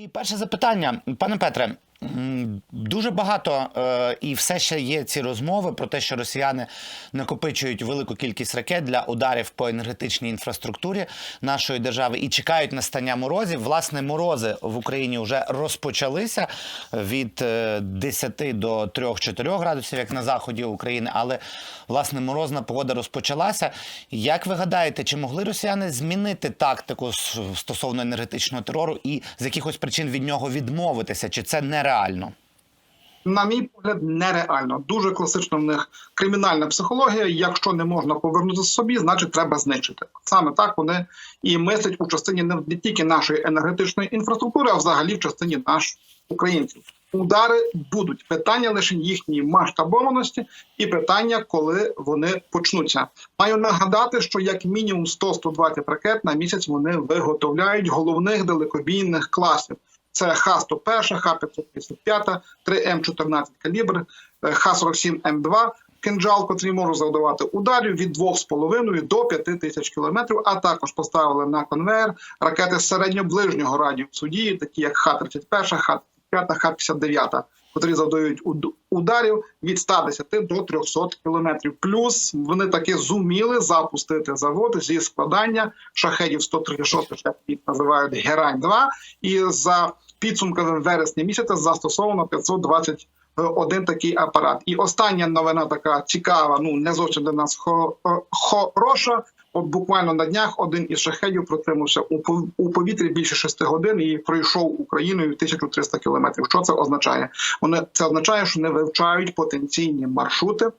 І перше запитання, пане Петре. Дуже багато е, і все ще є ці розмови про те, що росіяни накопичують велику кількість ракет для ударів по енергетичній інфраструктурі нашої держави і чекають настання морозів. Власне, морози в Україні вже розпочалися від е, 10 до 3-4 градусів, як на заході України. Але власне морозна погода розпочалася. Як ви гадаєте, чи могли росіяни змінити тактику стосовно енергетичного терору і з якихось причин від нього відмовитися? Чи це нереально? на мій погляд, нереально. Дуже класична в них кримінальна психологія. Якщо не можна повернути собі, значить треба знищити. Саме так вони і мислять у частині не тільки нашої енергетичної інфраструктури, а взагалі в частині наш українців. Удари будуть питання лише їхньої масштабованості і питання, коли вони почнуться. Маю нагадати, що як мінімум 100-120 ракет на місяць вони виготовляють головних далекобійних класів. Це Х-101, Х-555, 3М14 калібр, е, Х-47М2, кинджал, котрі можуть завдавати ударів від 2,5 до 5 тисяч кілометрів, а також поставили на конвейер ракети середньоближнього радіусу дії, такі як Х-31, Х-35, Х-59, котрі завдають уд- ударів від 110 до 300 кілометрів. Плюс вони таки зуміли запустити завод зі складання шахедів 136, як їх називають Герань-2, і за підсумками вересня місяця застосовано 520 один такий апарат. І остання новина така цікава, ну не зовсім для нас хо- хороша. От буквально на днях один із шахедів протримався у пов- у повітрі більше 6 годин і пройшов Україною 1300 кілометрів. Що це означає? Вони це означає, що вони вивчають потенційні маршрути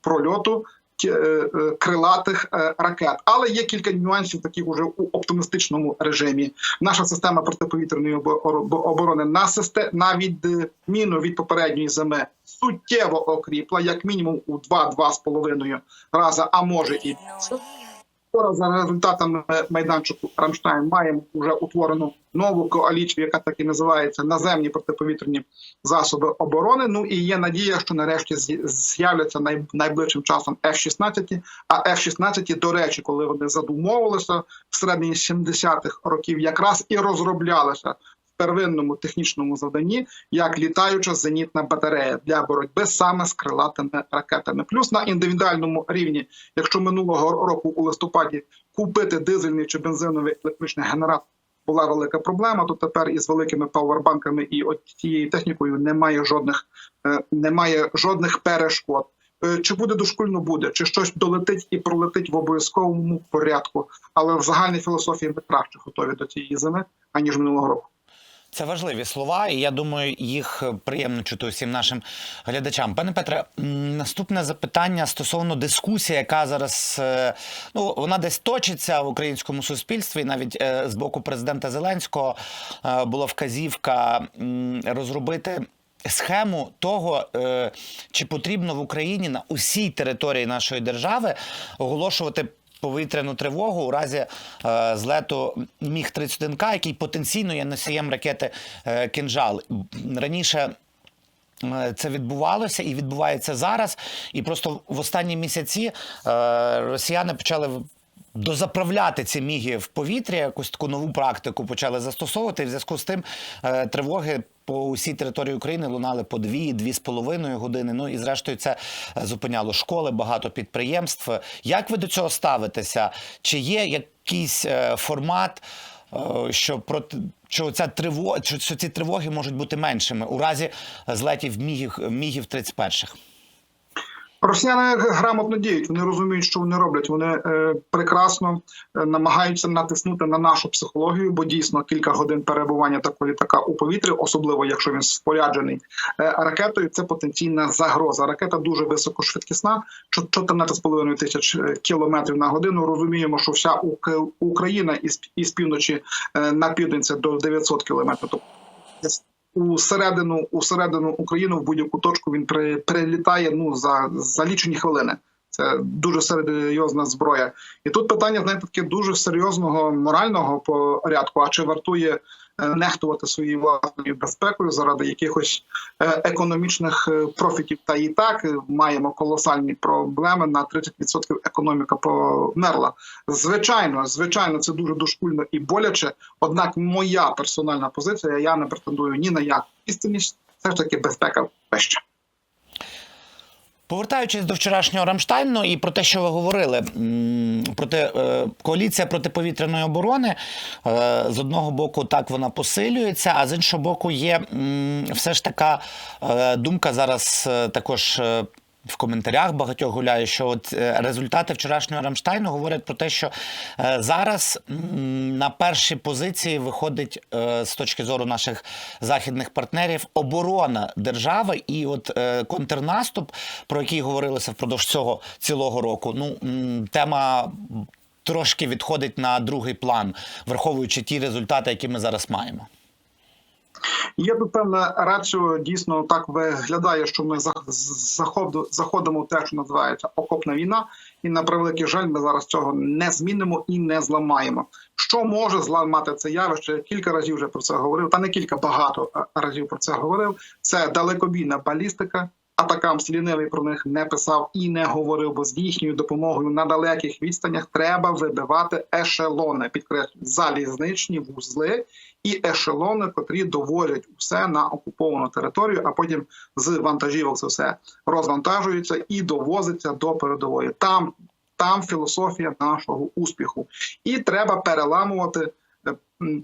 прольоту е, е, крилатих е, ракет. Але є кілька нюансів таких уже у оптимістичному режимі. Наша система протиповітряної обо- оборони на на відміну від попередньої зими суттєво окріпла, як мінімум у 2-2,5 рази, а може і більше. Вчора за результатами майданчику Рамштайн маємо вже утворену нову коаліцію, яка так і називається наземні протиповітряні засоби оборони. Ну і є надія, що нарешті з'я- з'являться найближчим часом F-16, А F-16, до речі, коли вони задумовувалися в середині 70-х років, якраз і розроблялися первинному технічному завданні як літаюча зенітна батарея для боротьби саме з крилатими ракетами. Плюс на індивідуальному рівні, якщо минулого року у листопаді купити дизельний чи бензиновий електричний генератор була велика проблема, то тепер із великими пауербанками і от цією технікою немає жодних е, немає жодних перешкод. Е, Чи буде дошкульно буде, чи щось долетить і пролетить в обов'язковому порядку, але в загальній філософії ми краще готові до цієї зими аніж минулого року. Це важливі слова, і я думаю, їх приємно чути усім нашим глядачам. Пане Петре, наступне запитання стосовно дискусії, яка зараз е, ну вона десь точиться в українському суспільстві. І Навіть е, з боку президента Зеленського е, була вказівка розробити. Схему того, е, чи потрібно в Україні на усій території нашої держави оголошувати повітряну тривогу у разі е, злету міг 31 к який потенційно є носієм ракети е, «Кинжал». Раніше. Це відбувалося і відбувається зараз. І просто в останні місяці е, росіяни почали дозаправляти ці міги в повітря, якусь таку нову практику почали застосовувати. І в зв'язку з тим е, тривоги по усій території України лунали по дві, дві з половиною години. Ну і зрештою це е, зупиняло школи, багато підприємств. Як ви до цього ставитеся? Чи є якийсь е, формат? Що проти що ця триво, що, що ці тривоги можуть бути меншими у разі злетів мігів мігів 31-х? Росіяни грамотно діють. Вони розуміють, що вони роблять. Вони е, прекрасно е, намагаються натиснути на нашу психологію, бо дійсно кілька годин перебування такого літака у повітрі, особливо якщо він споряджений е, ракетою, це потенційна загроза. Ракета дуже високошвидкісна, чо- 14,5 тисяч кілометрів на годину. Розуміємо, що вся Ук- Україна із, із півночі на південь це до 900 кілометрів. Тобто у середину, у України в будь-яку точку він при, прилітає ну за, за лічені хвилини. Це дуже серйозна зброя. І тут питання, знаєте, таке дуже серйозного морального порядку. А чи вартує нехтувати своєю власною безпекою заради якихось е, економічних е, профітів. Та і так е, маємо колосальні проблеми. На 30% економіка померла. Звичайно, звичайно, це дуже дошкульно і боляче. Однак, моя персональна позиція, я не претендую ні на яку істинність, все ж таки безпека вища. Повертаючись до вчорашнього Рамштайну і про те, що ви говорили, проти е, коаліція протиповітряної оборони е, з одного боку так вона посилюється, а з іншого боку, є все ж така е, думка зараз також. В коментарях багатьох гуляє, що от е, результати вчорашнього Рамштайну говорять про те, що е, зараз на першій позиції виходить е, з точки зору наших західних партнерів оборона держави і от контрнаступ, про який говорилося впродовж цього цілого року. Ну тема трошки відходить на другий план, враховуючи ті результати, які ми зараз маємо. Є тут певна рацію, дійсно так виглядає, що ми зах- заходимо в те, що називається окопна війна, і на превеликий жаль, ми зараз цього не змінимо і не зламаємо. Що може зламати це явище? Я Кілька разів вже про це говорив, та не кілька багато е, разів про це говорив. Це далекобійна балістика. Атакам лінивий про них не писав і не говорив, бо з їхньою допомогою на далеких відстанях треба вибивати ешелони, підкреслюю, залізничні вузли і ешелони, котрі довозять усе на окуповану територію, а потім з вантажівок це все розвантажується і довозиться до передової. Там, там філософія нашого успіху, і треба переламувати е,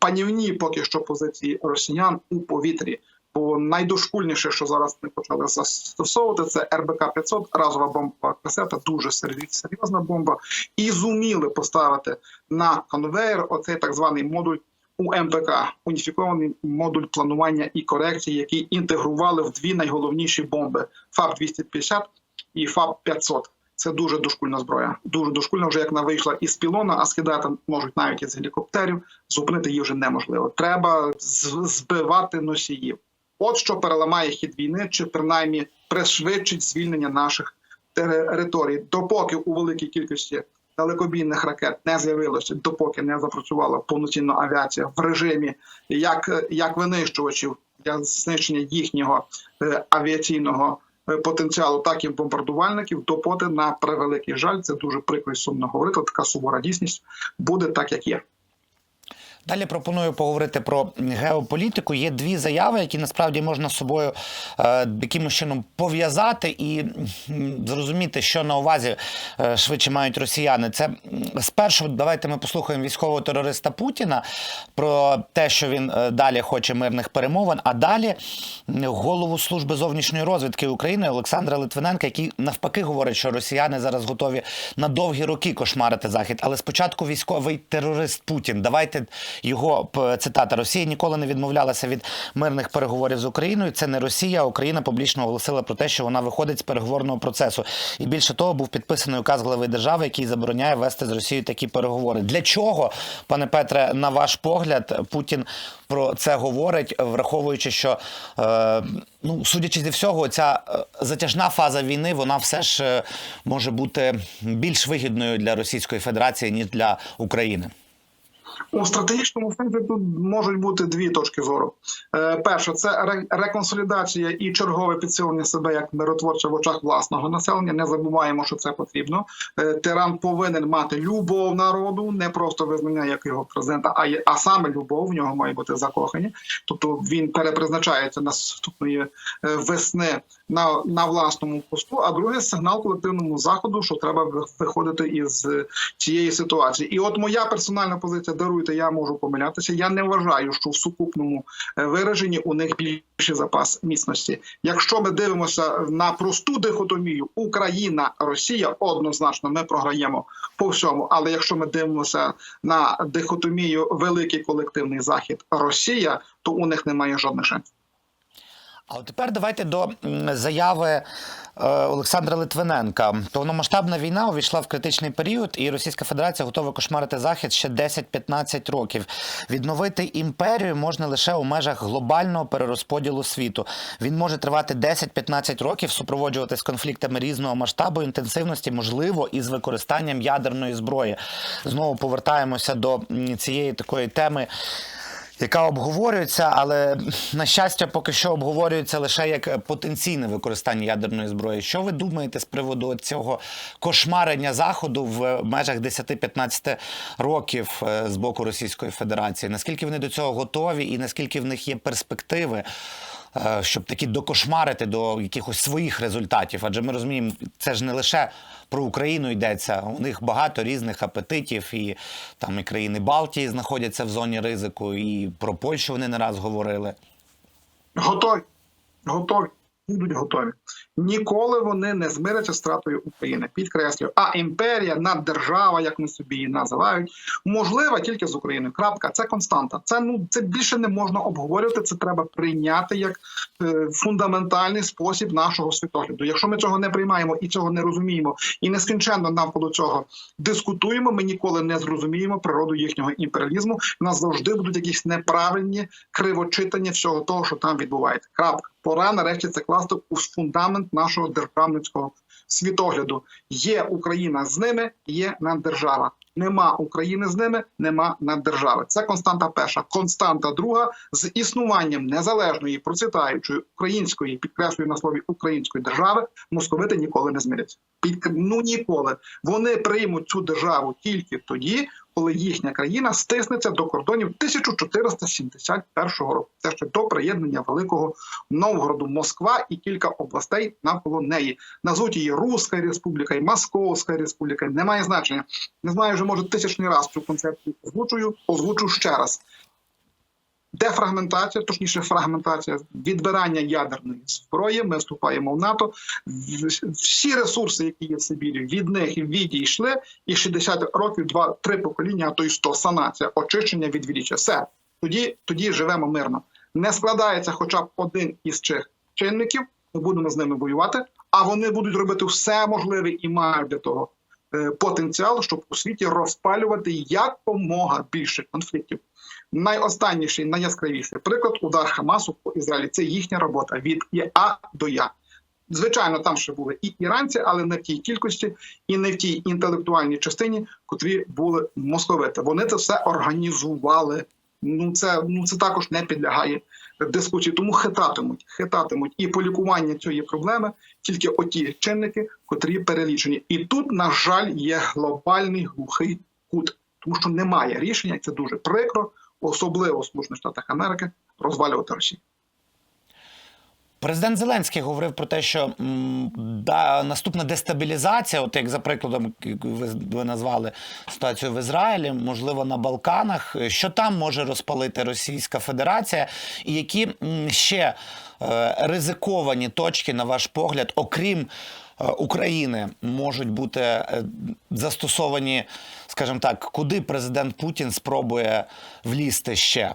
панівні поки що позиції росіян у повітрі. Бо найдошкульніше, що зараз ми почали застосовувати, це РБК 500 разова бомбова касета, дуже серйозна бомба, і зуміли поставити на конвейер оцей так званий модуль у МПК уніфікований модуль планування і корекції, який інтегрували в дві найголовніші бомби: ФАБ 250 і ФАБ 500. Це дуже дошкульна зброя. Дуже дошкульна, вже як вона вийшла із пілона, а скидати можуть навіть із гелікоптерів. Зупинити її вже неможливо. Треба збивати носіїв. От що переламає хід війни, чи принаймні пришвидшить звільнення наших територій, допоки у великій кількості далекобійних ракет не з'явилося, допоки не запрацювала повноцінна авіація в режимі як, як винищувачів для знищення їхнього е, авіаційного е, потенціалу, так і бомбардувальників, допоки на превеликий жаль, це дуже прикро і сумно говорити. Така сувора дійсність буде так, як є. Далі пропоную поговорити про геополітику. Є дві заяви, які насправді можна з собою е, якимось чином пов'язати і зрозуміти, що на увазі е, швидше мають росіяни. Це спершу давайте ми послухаємо військового терориста Путіна про те, що він е, далі хоче мирних перемовин. А далі голову служби зовнішньої розвідки України Олександра Литвиненка, який навпаки говорить, що росіяни зараз готові на довгі роки кошмарити захід. Але спочатку військовий терорист Путін. Давайте його цитата: Росія ніколи не відмовлялася від мирних переговорів з Україною. Це не Росія. а Україна публічно оголосила про те, що вона виходить з переговорного процесу. І більше того, був підписаний указ глави держави, який забороняє вести з Росією такі переговори. Для чого, пане Петре, на ваш погляд, Путін про це говорить, враховуючи, що е, ну судячи зі всього, ця е, затяжна фаза війни вона все ж е, може бути більш вигідною для Російської Федерації ніж для України. У стратегічному сенсі тут можуть бути дві точки зору. Е, перше, це реконсолідація і чергове підсилення себе як миротворця в очах власного населення. Не забуваємо, що це потрібно. Е, тиран повинен мати любов народу, не просто визнання як його президента, а а саме любов. В нього має бути закохані. Тобто він перепризначається наступної е, весни на, на власному посту. А друге сигнал колективному заходу, що треба виходити із цієї ситуації. І от моя персональна позиція даруйте, я можу помилятися. Я не вважаю, що в сукупному е, вираженні у них більший запас міцності. Якщо ми дивимося на просту дихотомію Україна, Росія, однозначно ми програємо по всьому. Але якщо ми дивимося на дихотомію великий колективний захід Росія, то у них немає жодних шансів. А от тепер давайте до заяви е, Олександра Литвиненка. Повномасштабна війна увійшла в критичний період, і Російська Федерація готова кошмарити захід ще 10-15 років. Відновити імперію можна лише у межах глобального перерозподілу світу. Він може тривати 10-15 років, супроводжуватись конфліктами різного масштабу, інтенсивності, можливо, із використанням ядерної зброї. Знову повертаємося до цієї такої теми. Яка обговорюється, але на щастя, поки що обговорюється лише як потенційне використання ядерної зброї. Що ви думаєте з приводу цього кошмарення заходу в межах 10-15 років е, з боку Російської Федерації? Наскільки вони до цього готові, і наскільки в них є перспективи? Е, Щоб таки докошмарити до якихось своїх результатів, адже ми розуміємо, це ж не лише про Україну йдеться. У них багато різних апетитів, і там і країни Балтії знаходяться в зоні ризику, і про Польщу вони не раз говорили. Готові. Готові. Будуть готові. Ніколи вони не змиряться з стратою України. Підкреслюю. А імперія, наддержава, як ми собі її називають, можлива тільки з Україною. Крапка. Це константа. Це ну це більше не можна обговорювати. Це треба прийняти як е, фундаментальний спосіб нашого світогляду. Якщо ми цього не приймаємо і цього не розуміємо, і нескінченно навколо цього дискутуємо, ми ніколи не зрозуміємо природу їхнього імперіалізму. У нас завжди будуть якісь неправильні кривочитання всього того, що там відбувається. Крапка. Пора нарешті це класти у фундамент нашого державницького світогляду. Є Україна з ними, є наддержава. Нема України з ними, нема наддержави. Це константа перша. Константа друга з існуванням незалежної процвітаючої української, підкреслюю на слові української держави, московити ніколи не змиряться. Під ну ніколи вони приймуть цю державу тільки тоді, коли їхня країна стиснеться до кордонів 1471 року. Це ще до приєднання великого Новгороду, Москва і кілька областей навколо неї. Назвуть її Руська Республіка і Московська Республіка. Немає значення. Не знаю, вже може тисячний раз цю концепцію озвучую, озвучу ще раз. Дефрагментація, точніше, фрагментація, відбирання ядерної зброї. Ми вступаємо в НАТО. Всі ресурси, які є в Сибірі, від них відійшли, і 60 років, два-три покоління, а то й 100, санація, очищення від відріччя. Все тоді, тоді живемо мирно. Не складається хоча б один із цих чинників. Ми будемо з ними воювати, а вони будуть робити все можливе і мають для того е, потенціал, щоб у світі розпалювати якомога більше конфліктів. Найостанніший, найяскравіший приклад удар Хамасу по Ізраїлі. Це їхня робота від Я до Я. Звичайно, там ще були і іранці, але не в тій кількості і не в тій інтелектуальній частині, котрі були московити. Вони це все організували. Ну це ну це також не підлягає дискусії. Тому хитатимуть, хитатимуть і по лікуванню цієї проблеми тільки оті чинники, котрі перелічені. І тут, на жаль, є глобальний глухий кут, тому що немає рішення. Це дуже прикро, особливо Сполучених Штатах Америки, розвалювати Росію. Президент Зеленський говорив про те, що да, наступна дестабілізація, от як за прикладом ви, ви назвали ситуацію в Ізраїлі, можливо, на Балканах, що там може розпалити Російська Федерація, і які ще е, ризиковані точки, на ваш погляд, окрім України, можуть бути е, застосовані, скажімо так, куди президент Путін спробує влізти ще?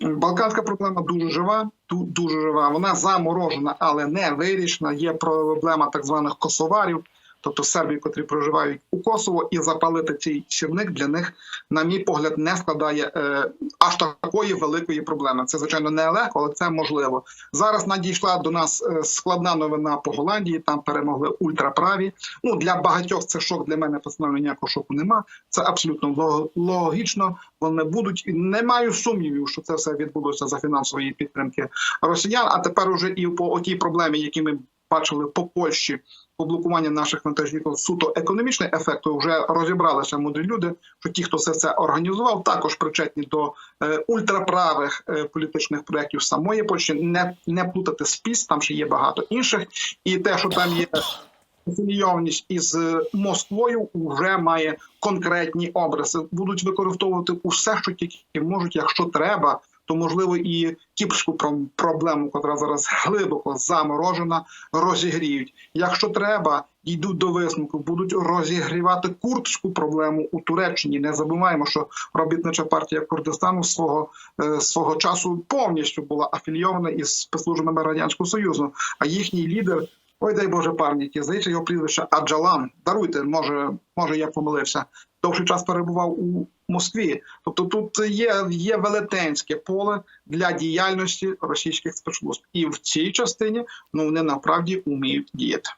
Балканська проблема дуже жива, дуже жива. Вона заморожена, але не вирішена. Є проблема так званих косоварів, тобто сербів, котрі проживають у Косово, і запалити цей сірник для них, на мій погляд, не складає е, аж такої великої проблеми. Це звичайно не легко, але це можливо. Зараз надійшла до нас е, складна новина по Голландії. Там перемогли ультраправі. Ну для багатьох це шок. Для мене персонально ніякого шоку нема. Це абсолютно ло- логічно. Вони будуть і не маю сумнівів, що це все відбулося за фінансової підтримки росіян. А тепер уже і по отій проблемі, які ми бачили по Польщі, по наших вантажівок суто економічний ефект, вже розібралися мудрі люди, що ті, хто все це організував, також причетні до е, ультраправих е, політичних проєктів самої Польщі. Не, не плутати спіс, там ще є багато інших, і те, що там є. Афілійованість із е, Москвою вже має конкретні образи. Будуть використовувати усе, що тільки можуть, якщо треба, то можливо і кіпрську пром- проблему, яка зараз глибоко заморожена, розігріють. Якщо треба, йдуть до висновку, будуть розігрівати курдську проблему у Туреччині. Не забуваємо, що робітнича партія Курдистану свого е, свого часу повністю була афілійована із спецслужбами радянського союзу, а їхній лідер. Ой, дай Боже пам'яті, здається, його прізвище Аджалан. Даруйте, може, може, я помилився. Довший час перебував у Москві. Тобто тут є, є велетенське поле для діяльності російських спецслужб. І в цій частині ну вони насправді вміють діяти.